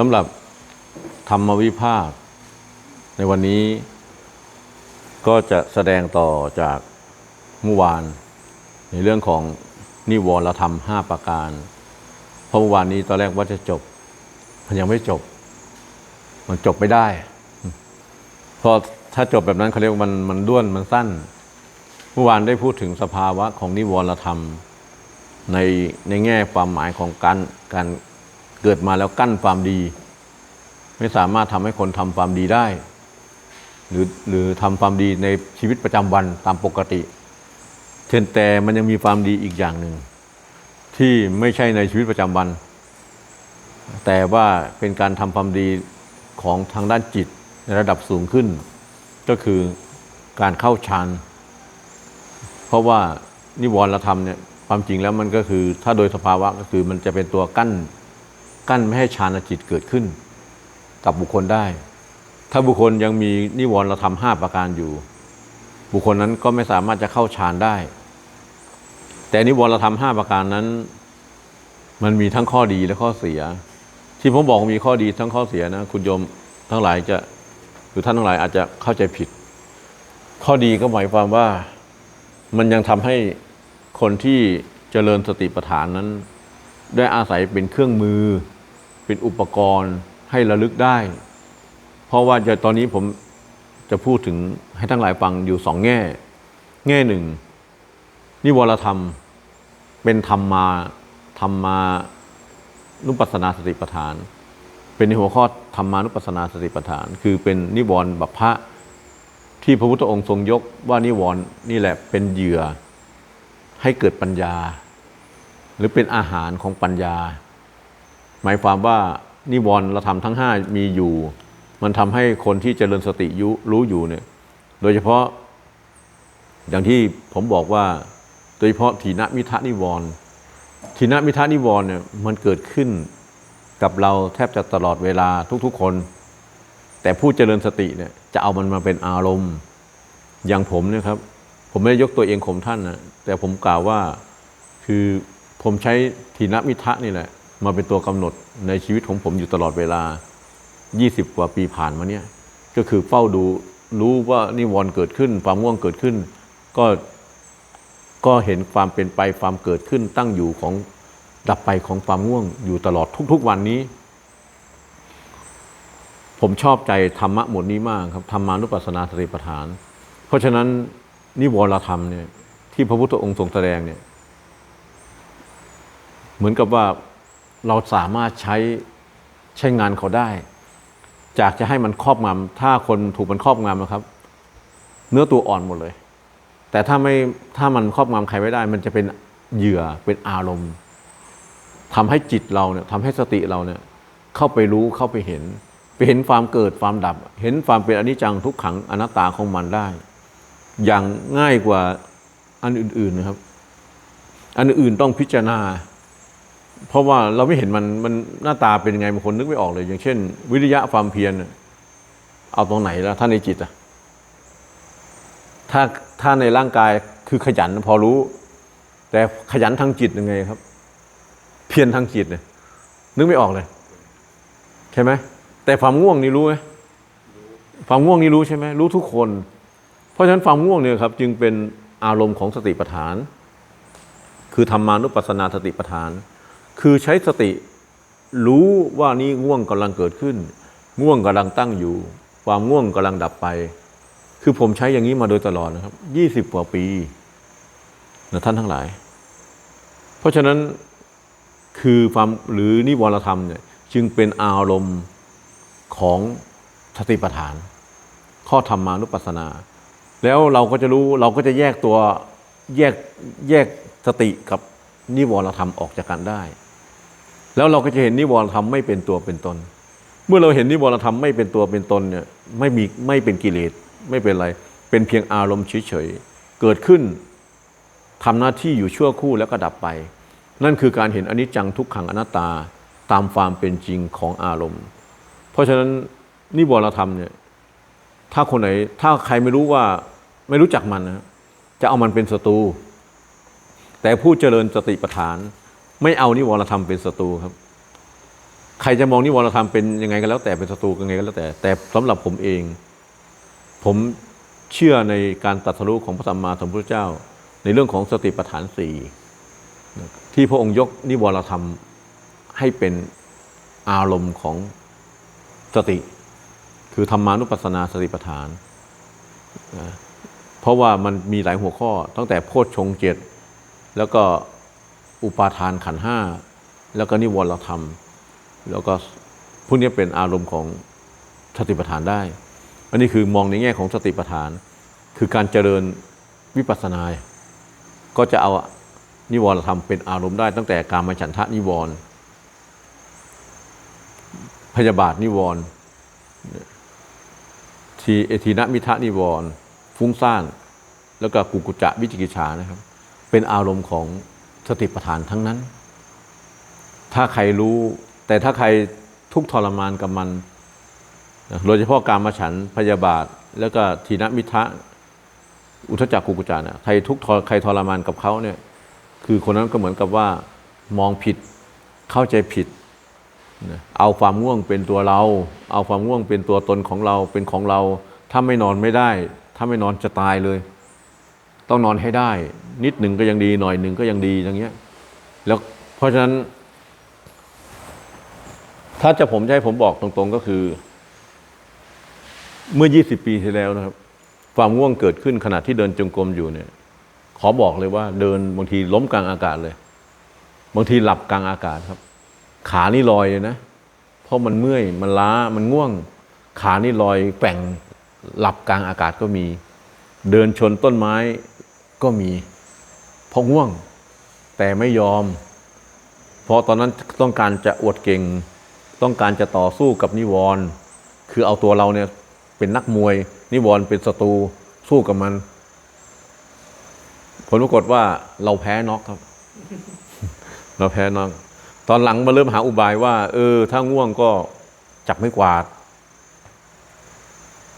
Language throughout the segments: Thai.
สำหรับธรรมวิภาค ในวันนี้ก็จะแสดงต่อจากเมื่อวาน ในเรื่องของนิวรธรรมห้าประการ เพราะเมื่อวานนี้ตอนแรกว่าจะจบ มันยังไม่จบ มันจบไม่ได้เพราะถ้าจบแบบนั้นเขาเรียกมันมันด้วนมันสั้นเมื่อวานได้พูดถึงสภาวะของนิวรธรรม ในในแง่ความหมายของการการ เกิดมาแล้วกั้นความดี ไม่สามารถทำให้คนทำความดีได้ หรือหรือทำความดีในชีวิตประจำวันตามปกติเช่นแต่มันยังมีความดีอีกอย่างหนึ่ง ที่ไม่ใช่ในชีวิตประจำวัน แต่ว่าเป็นการทำความดีของทางด้านจิตในระดับสูงขึ้น ก็คือการเข้าฌานเพราะว่านิวรณธรรมเนี่ยความจริงแล้วมันก็คือถ้าโดยสภาวะก็คือมันจะเป็นตัวกั้น กั้นไม่ให้ฌานจิตเกิดขึ้น กับบุคคลได้ ถ้าบุคคลยังมีนิวรณธรรมห้าประการอยู่ บุคคลนั้นก็ไม่สามารถจะเข้าฌานได้ แต่นิวรณธรรมห้าประการนั้น มันมีทั้งข้อดีและข้อเสีย ที่ผมบอกมีข้อดีทั้งข้อเสียนะคุณโยมทั้งหลายจะหรือท่านทั้งหลายอาจจะเข้าใจผิด ข้อดีก็หมายความว่ามันยังทำให้คนที่เจริญสติปัฏฐานนั้น ได้อาศัยเป็นเครื่องมือ เป็นอุปกรณ์ให้ระลึกได้ เพราะว่าจะตอนนี้ผมจะพูดถึงให้ทั้งหลายฟังอยู่สองแง่ แง่หนึ่ง นิวรธรรมเป็นธรรมมาธรรมานุปัสสนาสติปัฏฐาน เป็นในหัวข้อธรรมานุปัสสนาสติปัฏฐาน คือเป็นนิวรณ์บัพพะที่พระพุทธองค์ทรงยกว่านิวรณ์นี่แหละเป็นเหยื่อให้เกิดปัญญา หรือเป็นอาหารของปัญญา หมายความว่านิวรณ์เราทำทั้งห้ามีอยู่ มันทำให้คนที่เจริญสติยุรู้อยู่เนี่ย โดยเฉพาะ อย่างที่ผมบอกว่า โดยเฉพาะถีนมิทะนิวรณ์ถีนมิทะนิวรณ์เนี่ยมันเกิดขึ้นกับเราแทบจะตลอดเวลาทุกๆคน แต่ผู้เจริญสติเนี่ยจะเอามันมาเป็นอารมณ์ อย่างผมเนี่ยครับ ผมไม่ได้ยกตัวเองข่มท่านนะแต่ผมกล่าวว่าคือผมใช้ทีนมิทะนี่แหละ มาเป็นตัวกำหนดในชีวิตของผมอยู่ตลอดเวลา 20 กว่าปีผ่านมาเนี่ยก็คือเฝ้าดูรู้ว่านิวรณ์เกิดขึ้น ความง่วงเกิดขึ้น ก็ก็เห็นความเป็นไปความเกิดขึ้นตั้งอยู่ของดับไปของความง่วงอยู่ตลอดทุก ๆ วันนี้ ผมชอบใจธรรมะหมดนี้มากครับธรรมานุปัสสนาสติปัฏฐาน เพราะฉะนั้นนิวรธรรมเนี่ยที่พระพุทธองค์ทรงแสดงเนี่ยเหมือนกับว่า เราสามารถใช้ใช้งานเขาได้ จากจะให้มันครอบงำถ้าคนถูกมันครอบงำนะครับ เนื้อตัวอ่อนหมดเลย แต่ถ้าไม่ถ้ามันครอบงำใครไม่ได้ มันจะเป็นเหยื่อเป็นอารมณ์ทำให้จิตเราเนี่ยทำให้สติเราเนี่ยเข้าไปรู้เข้าไปเห็น ไปเห็นความเกิดความดับ เห็นความเป็นอนิจจังทุกขังอนัตตาของมันได้ อย่างง่ายกว่าอันอื่นๆนะครับ อันอื่นต้องพิจารณา เพราะว่าเราไม่เห็นมันมันหน้าตาเป็นยังไงบางคนนึกไม่ออกเลย อย่างเช่น วิริยะความเพียรเอาตรงไหนแล้วถ้านในจิตอะถ้าถ้าในร่างกายคือขยันพอรู้ แต่ขยันทางจิตยังไงครับ เพียรทางจิตเนี่ยนึกไม่ออกเลยใช่ไหมแต่ความง่วงนี่รู้ไหมความง่วงนี่รู้ใช่ไหมรู้ทุกคน เพราะฉะนั้นความง่วงเนี่ยครับ จึงเป็นอารมณ์ของสติปัฏฐาน คือธรรมานุปัสสนาสติปัฏฐาน คือใช้สติ รู้ว่านี่ง่วงกำลังเกิดขึ้น ง่วงกำลังตั้งอยู่ ความง่วงกำลังดับไป คือผมใช้อย่างนี้มาโดยตลอดนะครับยี่สิบกว่าปีนะท่านทั้งหลาย เพราะฉะนั้นคือความหรือนิวรธรรมเนี่ยจึงเป็นอารมณ์ของสติปัฏฐาน ข้อธรรมานุปัสสนา แล้วเราก็จะรู้เราก็จะแยกตัวแยกแยกสติกับนิวรธรรมออกจากกันได้ แล้วเราก็จะเห็นนิวรธรรมไม่เป็นตัวเป็นตน เมื่อเราเห็นนิวรธรรมไม่เป็นตัวเป็นตนเนี่ยไม่มีไม่เป็นกิเลสไม่เป็นไร เป็นเพียงอารมณ์เฉยๆเกิดขึ้นทำหน้าที่อยู่ชั่วครู่แล้วก็ดับไป นั่นคือการเห็นอนิจจังทุกขังอนัตตาตามความเป็นจริงของอารมณ์ เพราะฉะนั้นนิวรธรรมเนี่ยถ้าคนไหนถ้าใครไม่รู้ว่าไม่รู้จักมันนะจะเอามันเป็นศัตรูแต่ผู้เจริญสติปัฏฐาน ไม่เอานิวรธรรมเป็นศัตรูครับ ใครจะมองนิวรธรรมเป็นยังไงก็แล้วแต่เป็นศัตรูยังไงก็แล้วแต่ แต่สำหรับผมเอง ผมเชื่อในการตรัสรู้ของพระสัมมาสัมพุทธเจ้า ในเรื่องของสติปัฏฐานสี่ที่พระองค์ยกนิวรธรรมให้เป็นอารมณ์ของสติ คือธรรมานุปัสสนาสติปัฏฐาน เพราะว่ามันมีหลายหัวข้อตั้งแต่โพชฌงเจ็ดแล้วก็ อุปาทานขันห้าแล้วก็นิวรธรรม แล้วก็พวกนี้เป็นอารมณ์ของสติปัฏฐานได้ อันนี้คือมองในแง่ของสติปัฏฐาน คือการเจริญวิปัสสนา ก็จะเอานิวรธรรมเป็นอารมณ์ได้ตั้งแต่การมาฉันทะนิวรพยาบาทนิวรณ์ทีเอทีนะมิทะนิวรณ์ฟุ้งซ่าน แล้วก็กุกุจะวิจิกิจฉานะครับ เป็นอารมณ์ของ สติปัฏฐานทั้งนั้น ถ้าใครรู้ แต่ถ้าใครทุกทรมานกับมันโดยเฉพาะการมาฉันพยาบาท แล้วก็ทีนมิทะอุทจักกุกุจานะใครทุกทใครทรมานกับเขาเนี่ยคือคนนั้นก็เหมือนกับว่ามองผิดเข้าใจผิด เอาความง่วงเป็นตัวเรา เอาความง่วงเป็นตัวตนของเราเป็นของเรา ถ้าไม่นอนไม่ได้ ถ้าไม่นอนจะตายเลย ต้องนอนให้ได้ นิดหนึ่งก็ยังดีหน่อยหนึ่งก็ยังดีอย่างเงี้ยแล้วเพราะฉะนั้น ถ้าจะผมจะให้ผมบอกตรงๆก็คือ เมื่อ 20 ปีที่แล้วนะครับ ความง่วงเกิดขึ้นขณะที่เดินจงกรมอยู่เนี่ย ขอบอกเลยว่า เดินบางทีล้มกลางอากาศเลย บางทีหลับกลางอากาศครับ ขานี่ลอยเลยนะเพราะมันเมื่อยมันล้ามันง่วง ขานี่ลอยแกว่งหลับกลางอากาศก็มี เดินชนต้นไม้ ก็มีเพราะง่วง แต่ไม่ยอม เพราะตอนนั้นต้องการจะอวดเก่ง ต้องการจะต่อสู้กับนิวรณ์คือเอาตัวเราเนี่ยเป็นนักมวย นิวรณ์เป็นศัตรูสู้กับมัน ผลปรากฏว่าเราแพ้น็อกครับ เราแพ้น็อกตอนหลังมาเริ่มหาอุบายว่า เออ ถ้าง่วงก็จับไม่กวาด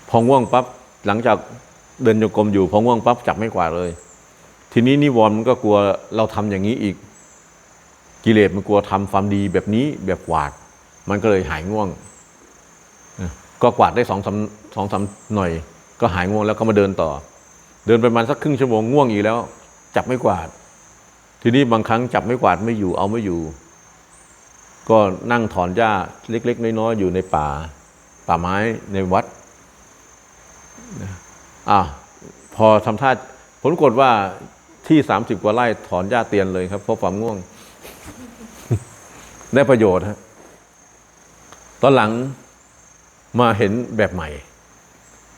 พอง่วงปั๊บหลังจากเดินโยกรมอยู่ พอง่วงปั๊บจับไม่กวาดเลย ทีนี้นิวรณ์มันก็กลัวเราทำอย่างนี้อีก กิเลสมันกลัวทำความดีแบบนี้แบบกวาด มันก็เลยหายง่วง ก็กวาดได้สองสามสองสามหน่อย ก็หายง่วงแล้วก็มาเดินต่อ เดินไปประมาณสักครึ่งชั่วโมงง่วงอีกแล้ว จับไม่กวาด ทีนี้บางครั้งจับไม่กวาดไม่อยู่เอาไม่อยู่ ก็นั่งถอนหญ้าเล็ก ๆ น้อยๆอยู่ในป่า ป่าไม้ในวัดอะพอทำท่าผลกฏว่า ที่สามสิบกว่าไร่ถอนหญ้าเตียนเลยครับเพราะความง่วง ได้ประโยชน์ฮะตอนหลังมาเห็นแบบใหม่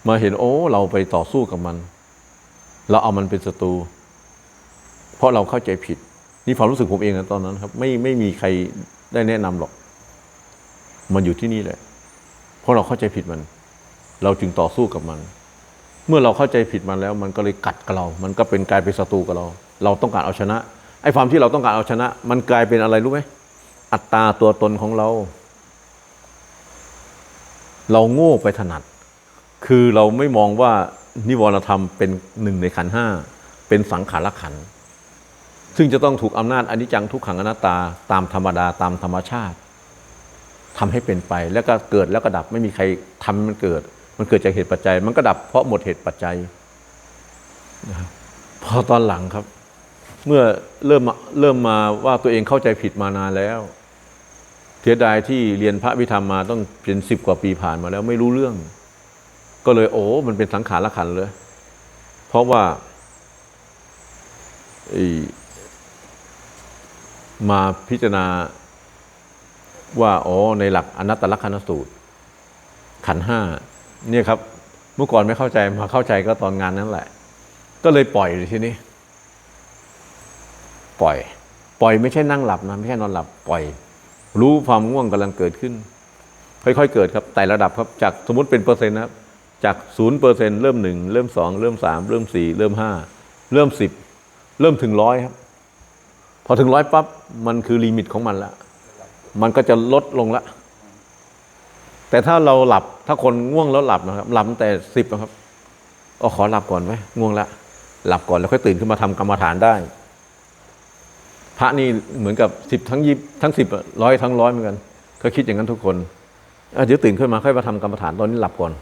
มาเห็นโอ้ เราไปต่อสู้กับมัน เราเอามันเป็นศัตรูเพราะเราเข้าใจผิด นี่ความรู้สึกผมเองนะตอนนั้น ครับ ไม่ไม่มีใครได้แนะนำหรอก มันอยู่ที่นี่แหละเพราะเราเข้าใจผิดมัน เราจึงต่อสู้กับมัน เมื่อเราเข้าใจผิดมันแล้ว มันก็เลยกัดกับเรา มันก็เป็นกลายเป็นศัตรูกับเรา เราต้องการเอาชนะไอ้ความที่เราต้องการเอาชนะ มันกลายเป็นอะไรรู้ไหมอัตตาตัวตนของเรา เราโง่ไปถนัด คือเราไม่มองว่านิวรธรรมเป็นหนึ่งในขันห้าเป็นสังขารขัน ซึ่งจะต้องถูกอำนาจอนิจจังทุกขังอนัตตาตามธรรมดาตามธรรมชาติทำให้เป็นไปแล้วก็เกิดแล้วก็ดับไม่มีใครทำมันเกิด มันเกิดจากเหตุปัจจัย มันก็ดับเพราะหมดเหตุปัจจัยพอตอนหลังครับ เมื่อเริ่มเริ่มมาว่าตัวเองเข้าใจผิดมานานแล้วเสียดายที่เรียนพระวิธรรมมาต้องเป็นสิบกว่าปีผ่านมาแล้วไม่รู้เรื่อง ก็เลยโอ้มันเป็นสังขารละขันเลย เพราะว่ามาพิจารณาว่า อ๋อ ในหลักอนัตตลักนสูตร ขันห้า เนี่ยครับเมื่อก่อนไม่เข้าใจมาเข้าใจก็ตอนงานนั้นแหละ ก็เลยปล่อยทีนี้ ปล่อย ปล่อยไม่ใช่นั่งหลับนะไม่ใช่นอนหลับ ปล่อย รู้ความง่วงกำลังเกิดขึ้น ค่อยๆเกิดครับไต่ระดับครับจากสมมติเป็นเปอร์เซ็นต์นะครับจากศูนย์เปอร์เซ็นต์เริ่มหนึ่งเริ่มสองเริ่มสามเริ่มสี่เริ่มห้าเริ่มสิบเริ่มถึงร้อยครับ พอถึงร้อยปั๊บมันคือลิมิตของมันละมันก็จะลดลงละ แต่ถ้าเราหลับถ้าคนง่วงแล้วหลับนะครับหลับแต่สิบนะครับอ๋อขอหลับก่อนไหมง่วงละหลับก่อนแล้วค่อยตื่นขึ้นมาทำกรรมฐานได้ พระนี่เหมือนกับสิบทั้งยิบทั้งสิบร้อยทั้งร้อยเหมือนกันก็คิดอย่างนั้นทุกคนอะเดี๋ยวตื่นขึ้นมาค่อยมาทำกรรมฐานตอนนี้หลับก่อน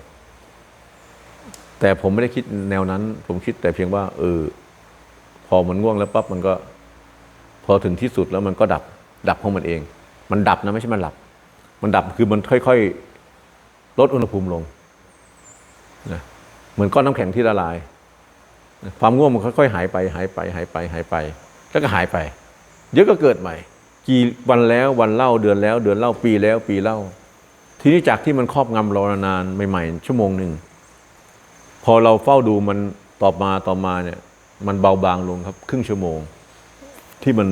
แต่ผมไม่ได้คิดแนวนั้น ผมคิดแต่เพียงว่า เออ พอมันง่วงแล้วปั๊บมันก็ พอถึงที่สุดแล้วมันก็ดับ ดับของมันเอง มันดับนะไม่ใช่มันหลับ มันดับคือมันค่อยๆ ลดอุณหภูมิลงนะเหมือนก้อนน้ำแข็งที่ละลายนะความง่วงมันค่อยๆหายไป หายไป หายไป หายไป แล้วก็หายไป เดี๋ยวก็เกิดใหม่ กี่วันแล้ววันเล่าเดือนแล้ว เดือนเล่าปีแล้วปีเล่า ทีนี้จากที่มันครอบงำเรานานๆใหม่ๆชั่วโมงหนึ่งพอเราเฝ้าดูมันต่อมาต่อมาเนี่ย มันเบาบางลงครับ ครึ่งชั่วโมง ที่มัน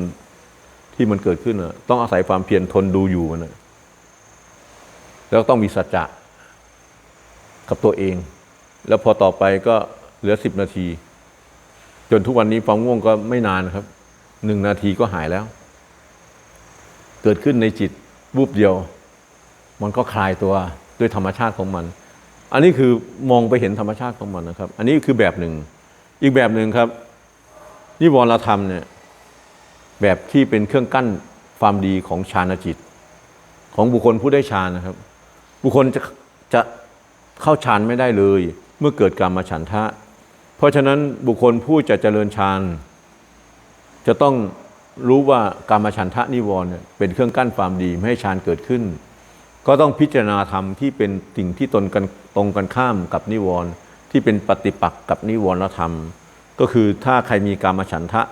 ที่มันเกิดขึ้นนะต้องอาศัยความเพียรทนดูอยู่มันนะแล้วต้องมีสัจจะ กับตัวเอง แล้วพอต่อไปก็เหลือสิบนาที จนทุกวันนี้ความง่วงก็ไม่นานครับหนึ่งนาทีก็หายแล้ว เกิดขึ้นในจิตวูบเดียว มันก็คลายตัวด้วยธรรมชาติของมัน อันนี้คือมองไปเห็นธรรมชาติของมันนะครับ อันนี้คือแบบหนึ่ง อีกแบบหนึ่งครับนิวรธรรมเนี่ยแบบที่เป็นเครื่องกั้นความดีของฌานจิต ของบุคคลผู้ได้ฌานนะครับ บุคคลจะจะ เข้าฌานไม่ได้เลย เมื่อเกิดกรรมฉันทะ เพราะฉะนั้นบุคคลผู้จะเจริญฌานจะต้องรู้ว่ากรรมฉันทะนิวรณ์เป็นเครื่องกั้นความดีไม่ให้ฌานเกิดขึ้น ก็ต้องพิจารณาธรรมที่เป็นสิ่งที่ตนกันตรงกันข้ามกับนิวรณ์ที่เป็นปฏิปักษ์กับนิวรณธรรม ก็คือถ้าใครมีกรรมฉันทะ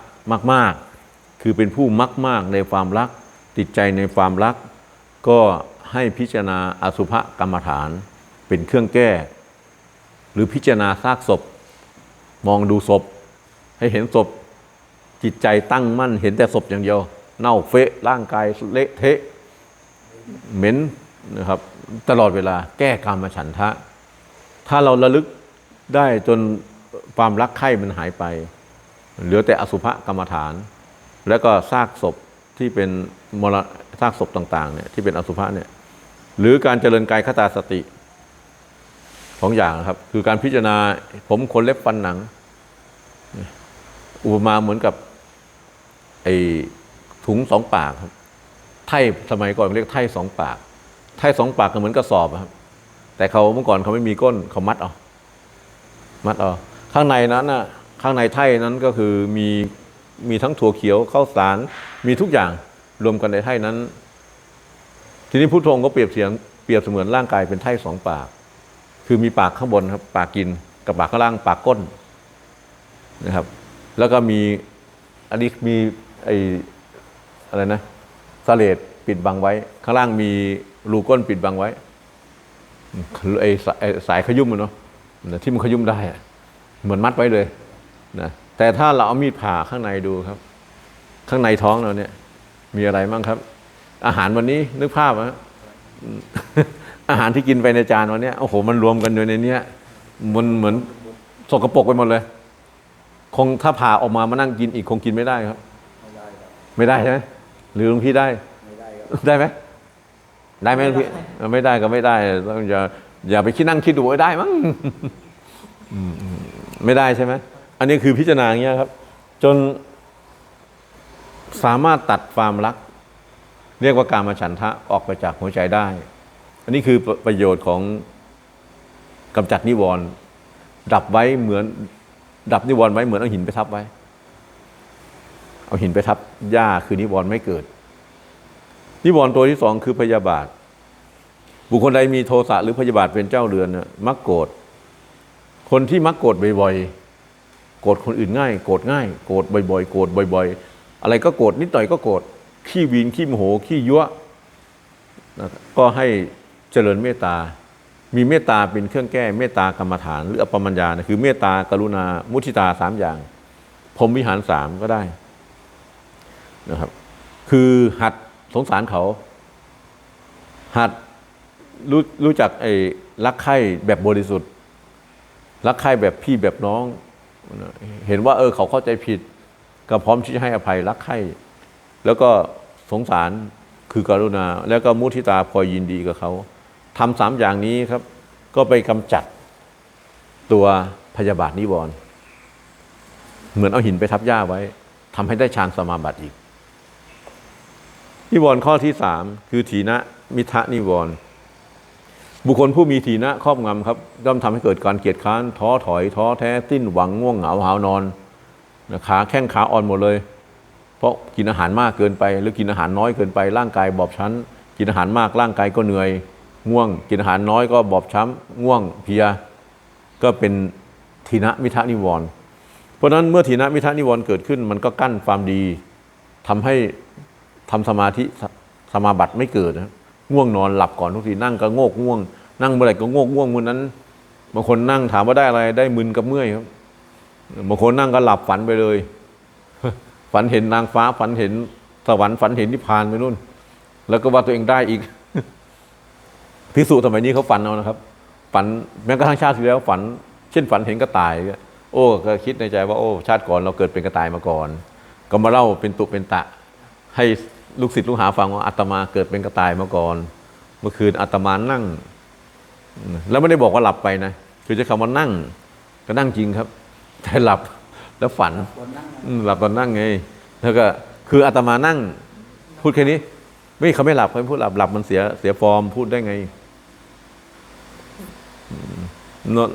มาก ๆ คือเป็นผู้มักมากในความรัก ติดใจในความรัก ก็ให้พิจารณาอสุภกรรมฐาน เป็นเครื่องแก้ หรือพิจารณาซากศพ มองดูศพ ให้เห็นศพจิตใจตั้งมั่น เห็นแต่ศพอย่างเดียว เน่าเฟะร่างกายเละเทะเหม็นนะครับ ตลอดเวลาแก้กรรมฉันทะ ถ้าเราระลึกได้จนความรักใคร่มันหายไป เหลือแต่อสุภกรรมฐาน แล้วก็ซากศพที่เป็นมรซากศพต่างๆเนี่ยที่เป็นอสุภะเนี่ยหรือการเจริญกายคตาสติ สองอย่างครับ คือการพิจารณาผมขนเล็บฟันหนัง อุปมาเหมือนกับไอ้ถุงสองปากครับไถ่สมัยก่อนเรียกไถ่สองปากไถ่สองปากก็เหมือนกระสอบครับ แต่เขาเมื่อก่อนเขาไม่มีก้นเขามัดเอามัดเอาข้างในนั้นน่ะข้างในไถ่นั้นก็คือมีมีทั้งถั่วเขียวข้าวสารมีทุกอย่างรวมกันในไถ่นั้น ทีนี้พุทโธก็เปรียบเสียงเปรียบเสมือนร่างกายเป็นไถ่สองปาก คือมีปากข้างบนครับ ปากกินกับปากข้างล่างปากก้นนะครับ แล้วก็มีอันนี้มีไออะไรนะสเลดปิดบังไว้ ข้างล่างมีรูก้นปิดบังไว้ไอสายขยุ่มมันเนาะที่มันขยุ่มได้เหมือนมัดไว้เลยนะแต่ถ้าเราเอามีดผ่าข้างในดูครับ ข้างในท้องเราเนี่ย มีอะไรบ้างครับ อาหารวันนี้นึกภาพอะอืม อาหารที่กินไปในจานวันนี้โอ้โหมันรวมกันอยู่ในเนี้ยมันเหมือนสกปรกไปหมดเลย คงถ้าผ่าออกมามานั่งกินอีกคงกินไม่ได้ครับ ไม่ได้ใช่ไหมหรือหลวงพี่ได้ได้ไหมได้ไหมหลวงพี่ไม่ได้ก็ไม่ได้ต้องอย่าอย่าไปคิดนั่งคิดดูว่าได้มั้งไม่ได้ใช่ไหมอันนี้คือพิจารณาอย่างเงี้ยครับ จนสามารถตัดความรัก เรียกว่าการมาฉันทะออกไปจากหัวใจได้ อันนี้คือประโยชน์ของกำจัดนิวรณ์ดับไว้เหมือน ดับนิวรณ์ไว้เหมือนเอาหินไปทับไว้ เอาหินไปทับหญ้าคือนิวรณ์ไม่เกิด นิวรณ์ตัวที่สองคือพยาบาท บุคคลใดมีโทสะหรือพยาบาทเป็นเจ้าเรือนมักโกรธคนที่มักโกรธบ่อยๆโกรธคนอื่นง่าย โกรธง่าย โกรธบ่อยๆโกรธบ่อยๆ อะไรก็โกรธนิดหน่อยก็โกรธขี้วีนขี้โมโหขี้ยั่วก็ให้ เจริญเมตตา มีเมตตาเป็นเครื่องแก้เมตตากรรมฐาน หรืออปมัญญานะคือเมตตากรุณามุทิตาสามอย่างพรมวิหารสามก็ได้นะครับ คือหัดสงสารเขา หัดรู้รู้จักไอ้รักใคร่แบบบริสุทธิ์ รักใคร่แบบพี่แบบน้อง เห็นว่า เออ เขาเข้าใจผิด ก็พร้อมที่จะให้อภัยรักใคร่แล้วก็สงสารคือกรุณา แล้วก็มุทิตาพอยินดีกับเขา ทำสามอย่างนี้ครับ ก็ไปกำจัดตัวพยาบาทนิวรณ์เหมือนเอาหินไปทับหญ้าไว้ทำให้ได้ฌานสมาบัติอีก นิวรณ์ข้อที่สามคือถีนะมิทะนิวรณ์บุคคลผู้มีทีนะครอบงำครับย่อมทำให้เกิดการเกียจค้านท้อถอยท้อแท้สิ้นหวังง่วงเหงาหาวนอนนะขาแข้งขาอ่อนหมดเลย เพราะกินอาหารมากเกินไป หรือกินอาหารน้อยเกินไปร่างกายบอบช้ำกินอาหารมากร่างกายก็เหนื่อย ง่วงกินอาหารน้อยก็บอบช้ำง่วงเพียก็เป็นทีนะมิทะนิวรณ์เพราะฉะนั้นเมื่อทีนะมิทะนิวรณ์เกิดขึ้น มันก็กั้นความดีทำให้ทำสมาธิสมาบัติไม่เกิดนะง่วงนอนหลับก่อนทุกทีนั่งก็โงกง่วง นั่งเมื่อไหร่ก็โงกง่วงมื่อนั้นบางคนนั่งถามว่าได้อะไรได้มึนกับเมื่อยครับบางคนนั่งก็หลับฝันไปเลย ฝันเห็นนางฟ้าฝันเห็นสวรรค์ฝันเห็นนิพพานไปนู่น แล้วก็ว่าตัวเองได้อีก พิสูจน์สมัยนี้เขาฝันเอานะครับ ฝันแม้กระทั่งชาติที่แล้วฝัน เช่นฝันเห็นกระต่าย โอ้ก็คิดในใจว่าโอ้ ชาติก่อนเราเกิดเป็นกระต่ายมาก่อน ก็มาเล่าเป็นตุเป็นตะ ให้ลูกศิษย์ลูกหาฟังว่าอาตมาเกิดเป็นกระต่ายมาก่อน เมื่อคืนอาตมานั่ง แล้วไม่ได้บอกว่าหลับไปนะคือจะคำว่านั่ง ก็นั่งจริงครับ แต่หลับแล้วฝันหลับตอนนั่งไงแล้วก็คืออาตมานั่ง พูดแค่นี้ ไม่เขาไม่หลับเขาไม่พูดหลับหลับมันเสียเสียฟอร์มพูดได้ไง เนอะ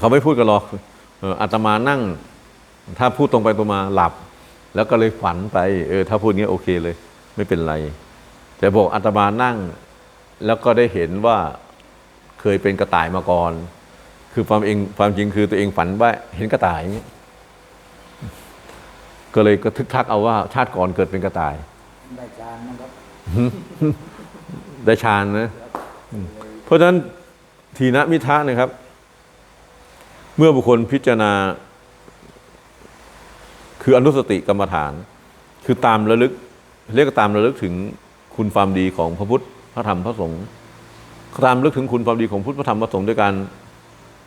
เขาไม่พูดกันหรอกเอออาตมานั่ง ถ้าพูดตรงไปตรงมาหลับ แล้วก็เลยฝันไป เออ ถ้าพูดงี้โอเคเลย ไม่เป็นไร แต่บอกอาตมานั่ง แล้วก็ได้เห็นว่าเคยเป็นกระต่ายมาก่อน คือความเองความจริงคือตัวเองฝันว่าเห็นกระต่ายอย่างเงี้ยก็เลยก็ทึกทักเอาว่า ชาติก่อนเกิดเป็นกระต่าย ได้จานนะครับ ได้ฌานนะอืมเพราะฉะนั้นทีนะมิทะนะครับ เมื่อบุคคลพิจารณา คืออนุสติกรรมฐาน คือตามระลึก เรียกตามระลึกถึงคุณความดีของพระพุทธพระธรรมพระสงฆ์ตามระลึกถึงคุณความดีของพุทธพระธรรมพระสงฆ์ด้วยการ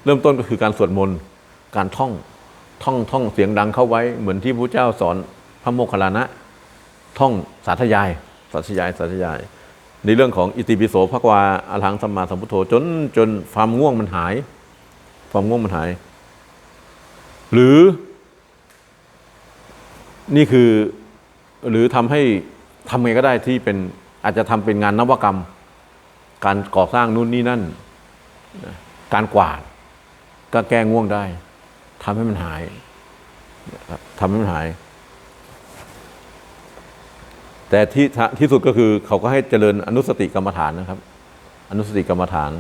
เริ่มต้นก็คือการสวดมนต์การท่องท่องท่องเสียงดังเข้าไว้เหมือนที่พระเจ้าสอนพระโมคคัลลานะ ท่องสาธยาย สาธยาย สาธยาย ในเรื่องของอิติปิโสภควาอรหังสัมมาสัมพุทโธจนจนความง่วงมันหาย ความง่วงมันหาย หรือ นี่คือ หรือทำให้ทำไงก็ได้ที่เป็นอาจจะทำเป็นงานนวัตกรรม การก่อสร้างนู่นนี่นั่น การกวาด ก็แก้ง่วงได้ทำให้มันหายทำให้มันหาย แต่ที่ที่สุดก็คือเขาก็ให้เจริญอนุสติกรรมฐานนะครับ อนุสติกรรมฐาน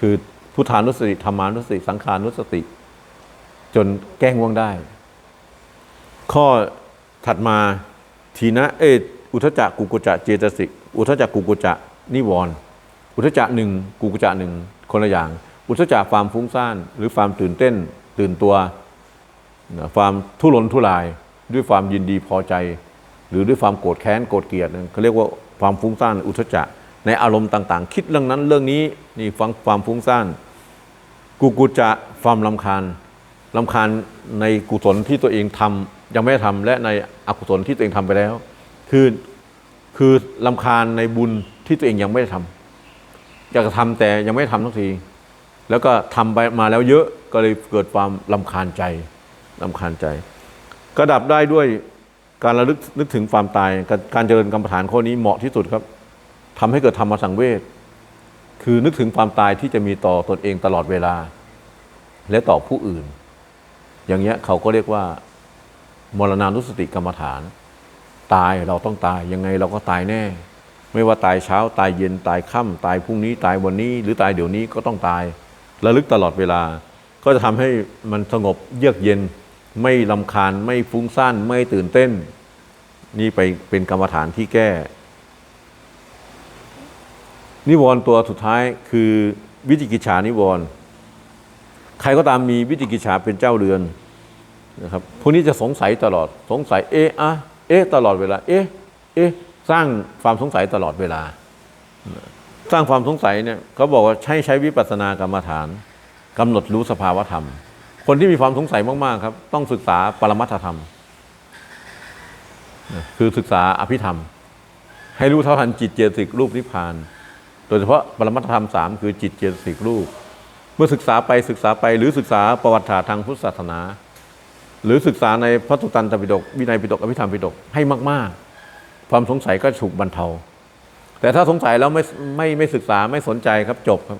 คือ พุทธานุสติธรรมานุสติ สังขานุสติ จนแก้ง่วงได้ ข้อถัดมาทีนะเออุทจจะกุกุจะเจตสิก อุทจจะกุกุจะนิวรณ์อุทจจะหนึ่งกุกุจะหนึ่งคนละอย่าง อุทจจะความฟุ้งซ่าน หรือความตื่นเต้น ตื่นตัวความทุรนทุราย ด้วยความยินดีพอใจ หรือด้วยความโกรธแค้นโกรธเกลียดเขาเรียกว่าความฟุ้งซ่าน อุทจจะในอารมณ์ต่าง ๆ คิดเรื่องนั้นเรื่องนี้นี่ฟังความฟุ้งซ่าน กุกุจะความลำคาญลำคาญในกุศลที่ตัวเองทำยังไม่ได้ทำและในอกุศลที่ตัวเองทำไปแล้ว คือคือลำคาญในบุญที่ตัวเองยังไม่ได้ทำอยากจะทำแต่ยังไม่ได้ทำทักที แล้วก็ทำไปมาแล้วเยอะก็เลยเกิดความลำคาญใจลำคาญใจก็ดับได้ด้วยการระลึกนึกถึงความตายการการเจริญกรรมฐานข้อนี้เหมาะที่สุดครับทำให้เกิดธรรมสังเวช คือนึกถึงความตายที่จะมีต่อตนเองตลอดเวลา และต่อผู้อื่น อย่างเงี้ยเขาก็เรียกว่ามรณานุสติกรรมฐาน ตายเราต้องตายยังไงเราก็ตายแน่ ไม่ว่าตายเช้าตายเย็นตายค่ำตายพรุ่งนี้ตายวันนี้ หรือตายเดี๋ยวนี้ก็ต้องตายระลึกตลอดเวลา ก็จะทำให้มันสงบเยือกเย็น ไม่ลำคาญไม่ฟุ้งซ่านไม่ตื่นเต้น นี่ไปเป็นกรรมฐานที่แก้ นิวรณ์ตัวสุดท้ายคือวิจิกิจฉานิวรณ์ใครก็ตามมีวิจิกิจฉาเป็นเจ้าเรือนนะครับพวกนี้จะสงสัยตลอดสงสัยเอ๊ะอะเอ๊ะตลอดเวลา เอ๊ะเอ๊ะสร้างความสงสัยตลอดเวลา สร้างความสงสัยเนี่ยเขาบอกว่าใช้ใช้วิปัสสนากรรมฐานกำหนดรู้สภาวธรรม คนที่มีความสงสัยมากๆครับ ต้องศึกษาปรมัตถธรรม คือศึกษาอภิธรรม ให้รู้เท่าทันจิตเจตสิกรูปนิพพาน โดยเฉพาะปรมัตธรรมสามคือจิตเจตสิกรูป เมื่อศึกษาไปศึกษาไปหรือศึกษาประวัติศาสตร์ทางพุทธศาสนา หรือศึกษาในพระสุตตันตปิฎกวินัยปิฎกอภิธรรมปิฎกให้มาก ๆ ความสงสัยก็ถูกบรรเทา แต่ถ้าสงสัยแล้วไม่ไม่ไม่ศึกษาไม่สนใจครับจบครับ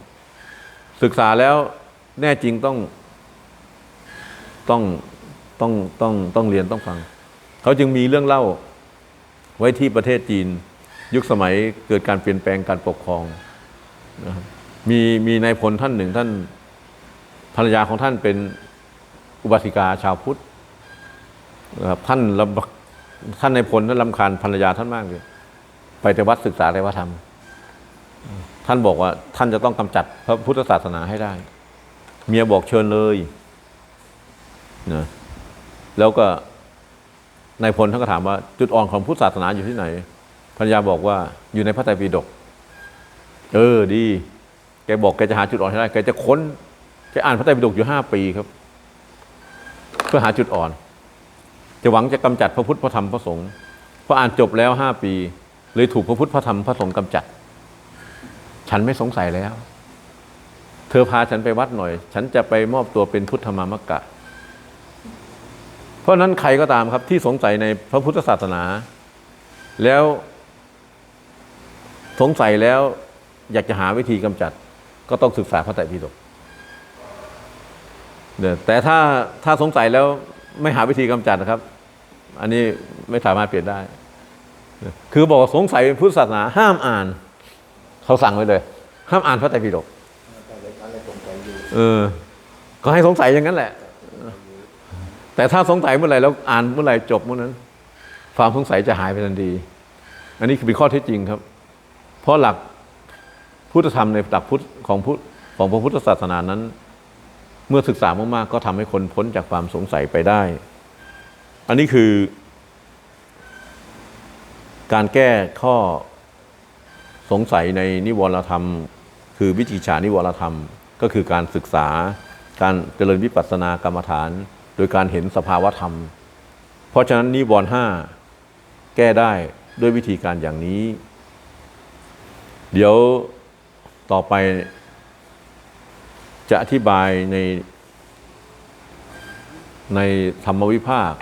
ศึกษาแล้วแน่จริงต้องต้องต้องต้องต้องเรียนต้องฟัง เขาจึงมีเรื่องเล่าไว้ที่ประเทศจีน ยุคสมัยเกิดการเปลี่ยนแปลงการปกครองนะครับมีมีนายพลท่านหนึ่งท่านภรรยาของท่านเป็นอุบาสิกาชาวพุทธนะครับท่านลำท่านนายพลท่านลำคาญภรรยาท่านมากเลยไปแต่วัดศึกษาแต่ว่าธรรมท่านบอกว่าท่านจะต้องกำจัดพระพุทธศาสนาให้ได้ เมียบอกเชิญเลยนะแล้วก็นายพลท่านก็ถามว่า จุดอ่อนของพุทธศาสนาอยู่ที่ไหน รรยาบอกว่าอยู่ในพระไตรปิฎกเออดี แกบอกแกจะหาจุดอ่อนให้ได้แกจะค้นแกอ่านพระไตรปิฎกอยู่ห้าปีครับ เพื่อหาจุดอ่อน จะหวังจะกำจัดพระพุทธพระธรรมพระสงฆ์พออ่านจบแล้วห้าปี เลยถูกพระพุทธพระธรรมพระสงฆ์กำจัด ฉันไม่สงสัยแล้ว เธอพาฉันไปวัดหน่อย ฉันจะไปมอบตัวเป็นพุทธมามกกะเพราะฉะนั้นใครก็ตามครับที่สงสัยในพระพุทธศาสนา แล้ว สงสัยแล้วอยากจะหาวิธีกำจัด ก็ต้องศึกษาพระไตรปิฎกเนี่ยแต่ถ้าถ้าสงสัยแล้วไม่หาวิธีกำจัดนะครับ อันนี้ไม่สามารถเปลี่ยนได้ คือบอกสงสัยเป็นพุทธศาสนาห้ามอ่าน เขาสั่งไว้เลย ห้ามอ่านพระไตรปิฎกเออ ก็ให้สงสัยอย่างนั้นแหละ แต่ถ้าสงสัยเมื่อไหร่แล้วอ่านเมื่อไหร่จบเมื่อนั้น ความสงสัยจะหายไปทันที อันนี้คือเป็นข้อเท็จจริงครับ เพราะหลักพุทธธรรมในหลักพุทธของพุทธของพระพุทธศาสนานั้น เมื่อศึกษามากๆ ก็ทำให้คนพ้นจากความสงสัยไปได้ อันนี้คือ การแก้ข้อสงสัยในนิวรธรรม คือวิจิกิจฉานิวรธรรม ก็คือการศึกษาการเจริญวิปัสสนากรรมฐาน โดยการเห็นสภาวธรรม เพราะฉะนั้นนิวรณ์ห้าแก้ได้ด้วยวิธีการอย่างนี้ เดี๋ยวต่อไปจะอธิบายในในธรรมวิภาค